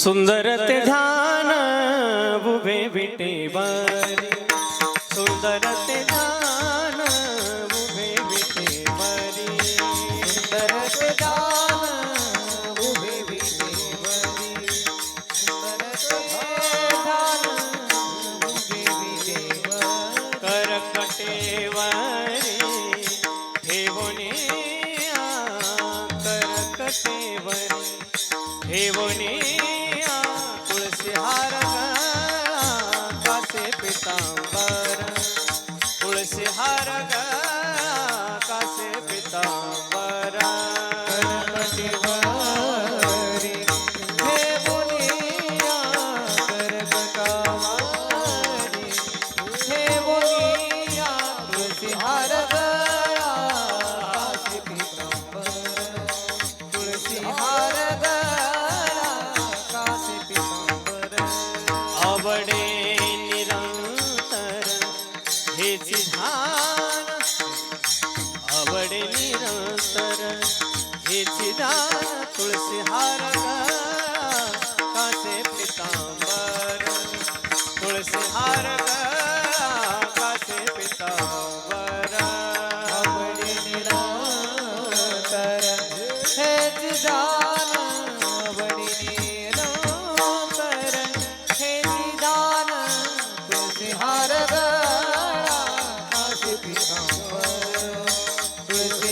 सुंदर ते ध्यान बुबे बिटे बारी सुंदर ते ध्यान ठेवणे तुळसी हार गळा कासे पितांबर तुळसी हार गळा पडे निरंतर हे चिदा तुळसी हार कासे पितांबर तुळसी हार कासे पितांबर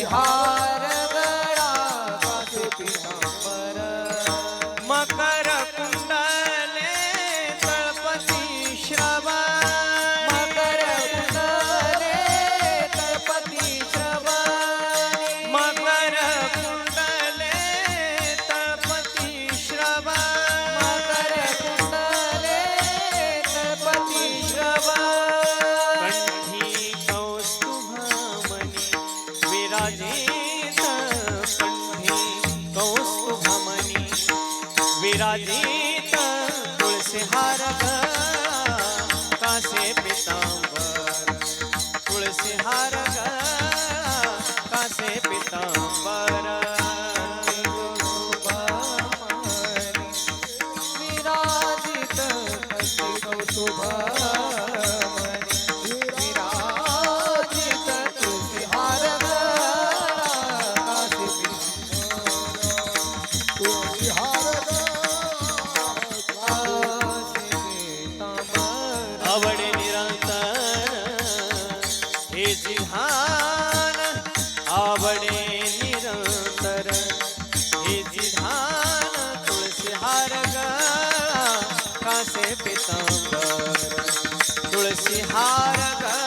विहार गळा कासे पर मकर कुंडले तळपती श्रवा विराजित कंठी कौस्तुभमनी विराजित अवड़े निरंतर हे जिधान अवड़े निरंतर हे जिधान तुलसी हार गा कासे पितांबर तुलसी हार गा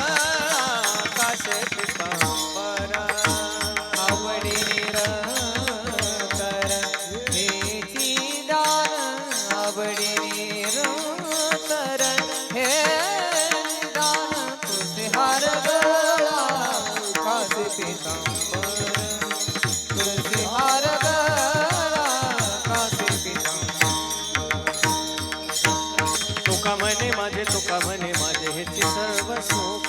so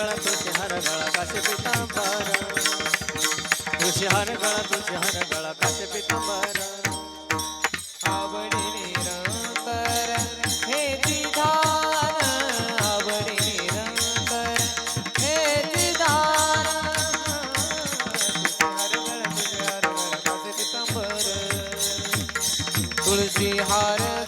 गळा तुझे तो हर गळा कासे पितांबर तुझे तो हर गळा तुझे तो हर गळा कासे पितांबर आवडी हार